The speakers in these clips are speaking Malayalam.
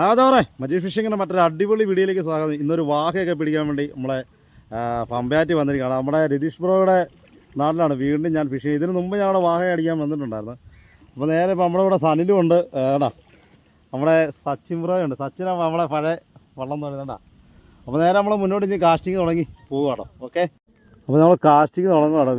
അതാ പറേ മജീഷ് ഫിഷിങ്ങിന്റെ മറ്റൊരു അടിപൊളി വീഡിയോയിലേക്ക് സ്വാഗതം. ഇന്നൊരു വാഹയൊക്കെ പിടിക്കാൻ വേണ്ടി നമ്മളെ പമ്പയാറ്റി വന്നിരിക്കുകയാണ്. നമ്മുടെ രതീഷ് ബ്രോയുടെ നാട്ടിലാണ്. വീണ്ടും ഞാൻ ഫിഷ് ഇതിന് മുമ്പ് അവിടെ വാഹ അടിക്കാൻ വന്നിട്ടുണ്ടായിരുന്നു. അപ്പോൾ നേരെ ഇപ്പോൾ നമ്മുടെ ഇവിടെ സനിലും ഉണ്ട്. ഏടാ നമ്മുടെ സച്ചിൻ ബ്രോയും ഉണ്ട്. സച്ചിനാണ് നമ്മളെ പഴയ വള്ളം തുടങ്ങണ്ട അപ്പോൾ നേരെ നമ്മൾ മുന്നോട്ട് ഇനി കാസ്റ്റിംഗ് തുടങ്ങി പോവുകയാണോ. ഓക്കെ അപ്പോൾ നമ്മൾ കാസ്റ്റിംഗ് തുടങ്ങുകയാണോ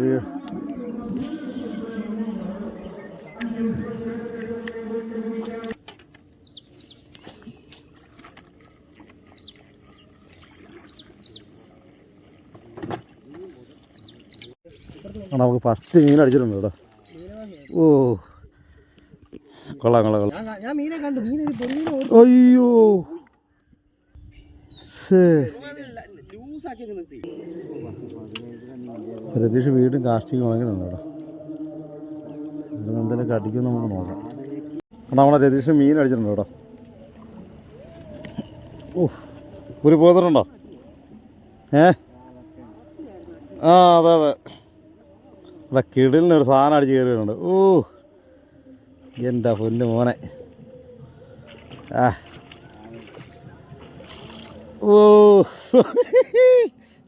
നമുക്ക് ഫസ്റ്റ് മീൻ അടിച്ചിട്ടുണ്ട് കേട്ടോ. ഓ. കൊള്ളാം കൊള്ളാം കൊള്ളാം. അയ്യോ. പ്രതീക്ഷ വീടും കാസ്റ്റിംഗ് വാങ്ങിക്കുന്നുണ്ട് കേട്ടോ. ഇവിടെ എന്തെങ്കിലുമൊക്കെ അടിക്കും നമുക്ക് നോക്കാം. എടാ നമ്മളെ രതീഷ് മീൻ അടിച്ചിട്ടുണ്ട് കേട്ടോ. ഓ ഒരു പോന്നിട്ടുണ്ടോ ഏ? ആ അതെ അതെ. അല്ല കിടിലിനൊരു സാധനം അടിച്ച് കയറിയിട്ടുണ്ട്. ഓ എന്താ പൊന്നു മോനെ. ആ. ഓ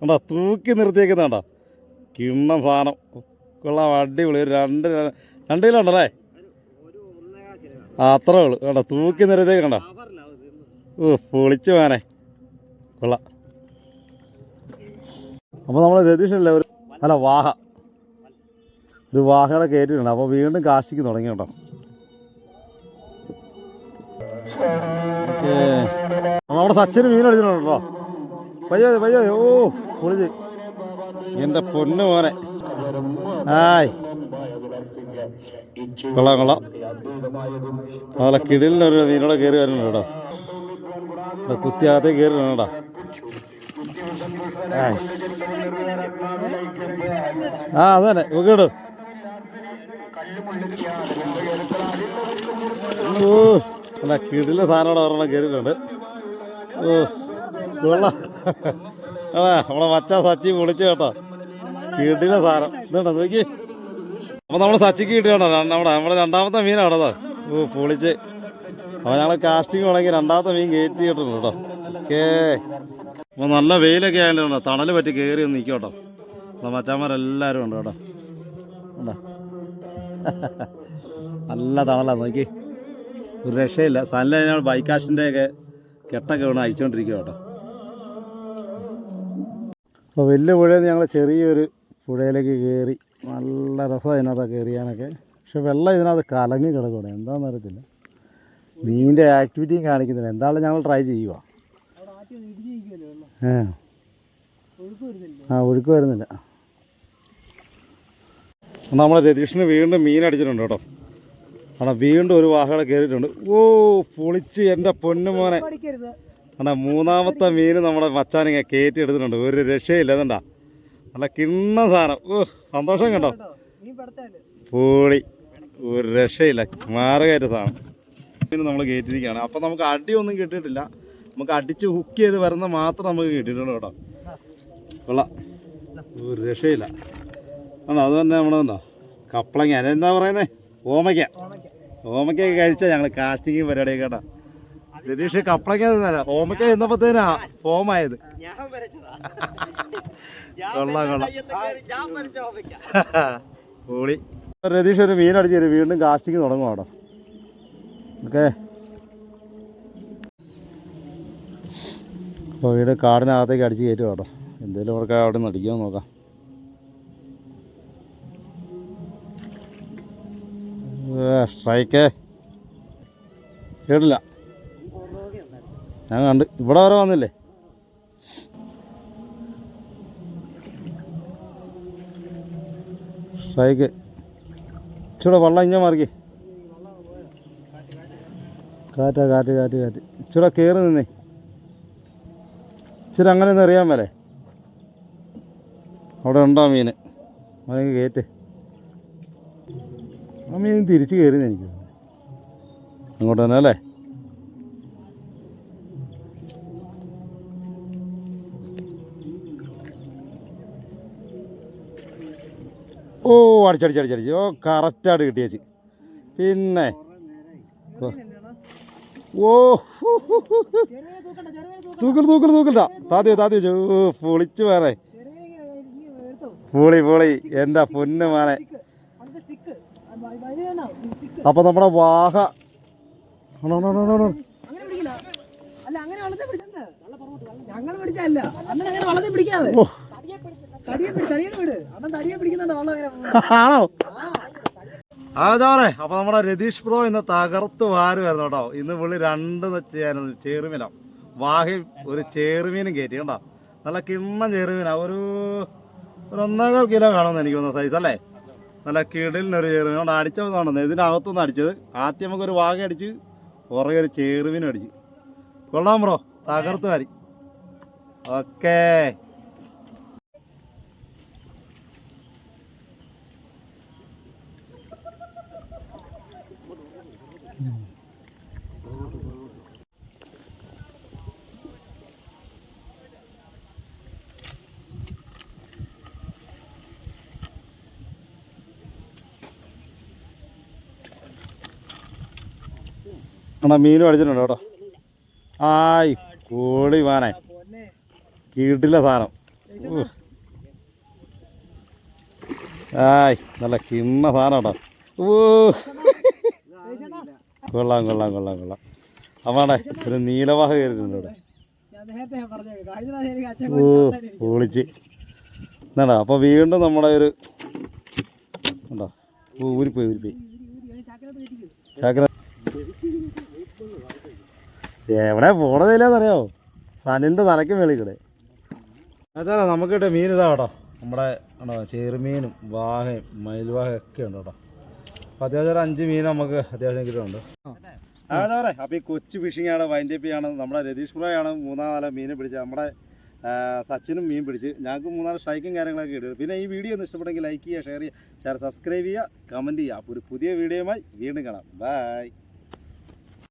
കണ്ടോ തൂക്കി നിർത്തിയേക്കുന്നുണ്ടോ കിണ്ണം സാധനം. കൊള്ളാം അടിപൊളി. ഒരു രണ്ട് രണ്ട് കിലോ ഉണ്ടല്ലേ? ആ അത്രേ ഉള്ളൂ. കണ്ടോ തൂക്കി നിർത്തിയേക്ക് കണ്ടോ. ഓ പൊളിച്ചു പോനെ കൊള്ളാം. അപ്പോൾ നമ്മൾ രതീഷല്ലേ ഒരു അല്ല വാഹ. ഒരു വാഹനം കയറ്റിയിട്ടുണ്ട്. അപ്പോൾ വീണ്ടും കാശിക്ക് തുടങ്ങി കേട്ടോ. നമ്മുടെ സച്ചിന് മീൻ അടിച്ചിട്ടുണ്ടോ പയ്യോ പയ്യോ ഓ പൊളിച്ച്. എന്റെ പൊന്നു മോനെ. ആയ്. കൊള്ളാം കൊള്ളാം. അതല്ല കിടിലിനൊരു മീനോടെ കയറി വരുന്നുണ്ട് കേട്ടോ. കുത്തിയകത്തേ കയറി വേണടാ ആ അതന്നെ. തന്നെ നോക്കിയിട് ഓ അല്ല കിടില സാധനം ഒരെണ്ണം കയറിയിട്ടുണ്ട് ഓ വെള്ള നമ്മളെ മച്ച സച്ചി വിളിച്ചു കേട്ടോ. കിടില സാധനം. ഇതുണ്ടോ നോക്കി. അപ്പൊ നമ്മൾ സച്ചിക്ക് കിട്ടിയോണ്ടോ നമ്മുടെ നമ്മുടെ രണ്ടാമത്തെ മീനാണ് കേട്ടോ ഓ പൊളിച്ച്. അപ്പോൾ ഞങ്ങൾ കാസ്റ്റിംഗ് തുടങ്ങി രണ്ടാമത്തെ മീൻ കയറ്റി കിട്ടുന്നു കേട്ടോ. ഓക്കേ അപ്പോൾ നല്ല വെയിലൊക്കെ ആയതുകൊണ്ട് തണൽ പറ്റി കയറി ഒന്ന് നിൽക്കും മച്ചാന്മാരെല്ലാവരും ഉണ്ട് കേട്ടോ. ഉണ്ടോ? നല്ല തവള നോക്കി. ഒരു രക്ഷയില്ല. സല്ല ഞങ്ങൾ ബൈക്കാഷിന്റെ ഒക്കെ കെട്ടൊക്കെ വീണ് അയച്ചുകൊണ്ടിരിക്കുക കേട്ടോ. അപ്പോൾ വലിയ പുഴയിൽ നിന്ന് ഞങ്ങൾ ചെറിയൊരു പുഴയിലേക്ക് കയറി നല്ല രസമാണ് ഇതിനകത്ത് കയറിയാനൊക്കെ പക്ഷെ വെള്ളം ഇതിനകത്ത് കലങ്ങി കിടക്കണം എന്താണെന്ന് അറിയത്തില്ല മീനിന്റെ ആക്ടിവിറ്റിയും കാണിക്കുന്നില്ല. എന്തായാലും ഞങ്ങൾ ട്രൈ ചെയ്യുക ആ ഒഴുക്ക് വരുന്നില്ല. നമ്മളെ രതീഷിന് വീണ്ടും മീൻ അടിച്ചിട്ടുണ്ട് കേട്ടോ. അവിടെ വീണ്ടും ഒരു വാഹകളെ കയറിയിട്ടുണ്ട് ഓ പൊളിച്ച് എന്റെ പൊന്നുമോനെ പഠിക്കരുത്. മൂന്നാമത്തെ മീൻ നമ്മുടെ മച്ചാനിങ്ങ കയറ്റി എടുത്തിട്ടുണ്ട്. ഒരു രക്ഷയില്ല അതെന്താ നല്ല കിണ്ണ സാധനം. ഓ സന്തോഷം കണ്ടോ? പൊളി. ഒരു രക്ഷയില്ല. മാറുകയറ്റ സാധനം. മീൻ നമ്മൾ കയറ്റിയിരിക്കുകയാണ്. അപ്പം നമുക്ക് അടിയൊന്നും കിട്ടിയിട്ടില്ല. നമുക്ക് അടിച്ച് ഹുക്ക് ചെയ്ത് വരുന്ന മാത്രം നമുക്ക് കിട്ടിയിട്ടുണ്ട് കേട്ടോ. കൊള്ളാം. ഒരു രക്ഷയില്ല. ആണോ? അത് തന്നെ നമ്മളെന്തോ കപ്പളങ്ങ അതെന്താ പറയുന്നേ? ഓമയ്ക്ക. ഓമയ്ക്ക ഓമയ്ക്കൊക്കെ കഴിച്ചാൽ ഞങ്ങൾ കാസ്റ്റിംഗ് പരിപാടിയൊക്കെ കേട്ടോ രതീഷ് കപ്പളങ്ങ തിന്നല്ല ഓമയ്ക്ക ചെന്നപ്പോഴത്തേനാ ഫോമായത് കൊള്ളാം കൊള്ളാം. പൊളി. രതീഷ് ഒരു മീൻ അടിച്ച് തരും വീണ്ടും കാസ്റ്റിംഗ് തുടങ്ങും അവിടെ. ഓക്കെ. അപ്പോൾ വീട് കാടിനകത്തേക്ക് അടിച്ച് കയറ്റും കേട്ടോ എന്തെങ്കിലും അവർക്ക് അവിടെ നിന്ന് അടിക്കാൻ നോക്കാം. സ്ട്രൈക്ക്. കേട്ടില്ല. ഞാൻ കണ്ട്. ഇവിടെ വരെ വന്നില്ലേ? സ്ട്രൈക്ക്. ഇച്ചിടെ വെള്ളം ഇങ്ങനെ മാറിക്കേ. കാറ്റാ കാറ്റ് കാറ്റ് കാറ്റ്. ഇച്ചിടെ കയറി നിന്നേ. ഇച്ചിരി അങ്ങനെ ഒന്ന് അറിയാൻ വരെ അവിടെ ഉണ്ടോ മീൻ? അവനെ കയറ്റ് ആ മീൻ തിരിച്ച് കയറി എനിക്ക്. അങ്ങോട്ട് തന്നെ അല്ലേ? ഓ അടിച്ചടിച്ചടിച്ചടിച്ച്. ഓ കറക്റ്റായിട്ട് കിട്ടിയേച്ച്. പിന്നെ? ഓ. തൂക്കൽ തൂക്കൽ തൂക്കല്ല താത്തിയോ താത്തിയോ ഓ പൊളിച്ചു വേറെ പൊളി പൊളി. എന്താ പൊന്നു മാനെ അപ്പൊ നമ്മുടെ വാഹ. ആണോ, അപ്പൊ നമ്മുടെ രതീഷ് പ്രോ ഇന്ന് തകർത്ത് വാരുമായിരുന്നു കേട്ടോ. ഇന്ന് പുള്ളി രണ്ട് ചെയ്യാനും ചേർമീനോ വാഹയും ഒരു ചേറുമീനും കയറ്റി കേട്ടോ നല്ല കിണ്ണം ചേറുമീനാ. ഒരു ഒരു ഒന്നേകാൽ കിലോ കാണുമെന്ന് എനിക്ക് തോന്നുന്നു സൈസ് അല്ലേ? നല്ല കിടലിനൊരു ചേറുമീൻ കൊണ്ട് അടിച്ചപ്പോൾ നടന്നത് ഇതിനകത്തുനിന്ന് അടിച്ചത്. ആദ്യം നമുക്കൊരു വാഹ അടിച്ച് പുറകെ ഒരു ചേറുവിനും അടിച്ച്. കൊള്ളാം ബ്രോ. തകർത്ത് വാരി ഓക്കേ. എന്നാ മീനും അടിച്ചിട്ടുണ്ട് കേട്ടോ. ആയി കോളി വാനെ കീട്ടില്ല സാധനം. ആയ് നല്ല കിണ്ണ സാധനം കേട്ടോ. ഓ കൊള്ളാം കൊള്ളാം കൊള്ളാം കൊള്ളാം. അമ്മാടെ ഒരു നീലവാഹ കയറിയിട്ടുണ്ട് ഇവിടെ. ഓ. പൊളിച്ച്. എന്നാടാ അപ്പോൾ വീണ്ടും നമ്മുടെ ഒരു ഉണ്ടോ? ഊരിപ്പോയി ഊരിപ്പോയി. ചാക്കര എവിടെ പോണതില്ലെന്നറിയോ സനിലിന്റെ തലയ്ക്ക് മേളിൽ അച്ഛാ അതാ നമുക്ക് കിട്ടിയ മീൻ ഇതാ കേട്ടോ. നമ്മുടെ ഉണ്ടോ ചെറുമീനും വാഹയും മയിൽവാഹയും ഒക്കെ ഉണ്ട് കേട്ടോ. അപ്പോൾ അത്യാവശ്യം ഒരു അഞ്ച് മീൻ നമുക്ക് അത്യാവശ്യം കിട്ടുന്നുണ്ട്. അതാ പറയാം? അപ്പോൾ ഈ കൊച്ചു ഫിഷിംഗ് ആണ് വൈൻഡപ്പ് ചെയ്യാണ്. നമ്മുടെ രതീഷ് പുറയാണ് മൂന്നാം നാല് മീൻ പിടിച്ചത്. നമ്മുടെ സച്ചിനും മീൻ പിടിച്ച്. ഞങ്ങൾക്ക് മൂന്നാൽ സ്ട്രൈക്കും കാര്യങ്ങളൊക്കെ ഇടുക പിന്നെ ഈ വീഡിയോ ഒന്ന് ഇഷ്ടപ്പെട്ടെങ്കിൽ ലൈക്ക് ചെയ്യുക ഷെയർ ചെയ്യുക ചാനൽ സബ്സ്ക്രൈബ് ചെയ്യുക കമന്റ് ചെയ്യുക. അപ്പോൾ ഒരു പുതിയ വീഡിയോയുമായി വീണ്ടും കാണാം. ബൈ